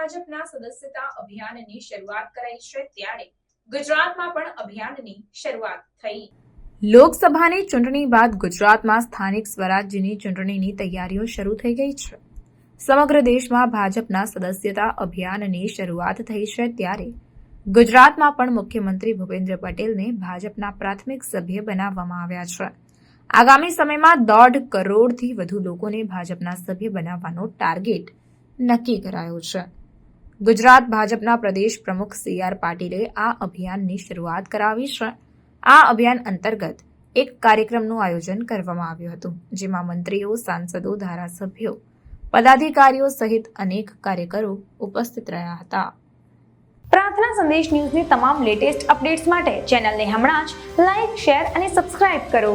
ભાજપના સદસ્યતા અભિયાનની શરૂઆત કરાઈ છે ત્યારે ગુજરાતમાં પણ અભિયાનની શરૂઆત થઈ. લોકસભાની ચૂંટણી બાદ ગુજરાતમાં સ્થાનિક સ્વરાજ્યની ચૂંટણીની તૈયારીઓ શરૂ થઈ ગઈ છે. સમગ્ર દેશમાં ભાજપના સદસ્યતા અભિયાનની શરૂઆત થઈ છે ત્યારે ગુજરાતમાં પણ મુખ્યમંત્રી ભૂપેન્દ્ર પટેલને ભાજપના પ્રાથમિક સભ્ય બનાવવામાં આવ્યા છે. આગામી સમયમાં દોઢ કરોડથી વધુ લોકોને ભાજપના સભ્ય બનાવવાનો ટાર્ગેટ નક્કી કરાયો છે. ગુજરાત ભાજપના પ્રદેશ પ્રમુખ સી આર પાટીલે આ અભિયાનની શરૂઆત કરાવી છે. આ અભિયાન અંતર્ગત એક કાર્યક્રમનું આયોજન કરવામાં આવ્યું હતું, જેમાં મંત્રીઓ, સાંસદો, ધારાસભ્યો, પદાધિકારીઓ સહિત અનેક કાર્યકરો ઉપસ્થિત રહ્યા હતા. પ્રાર્થના સંદેશ ન્યૂઝની તમામ લેટેસ્ટ અપડેટ્સ માટે ચેનલને હમણાં જ લાઇક શેર અને સબસ્ક્રાઇબ કરો.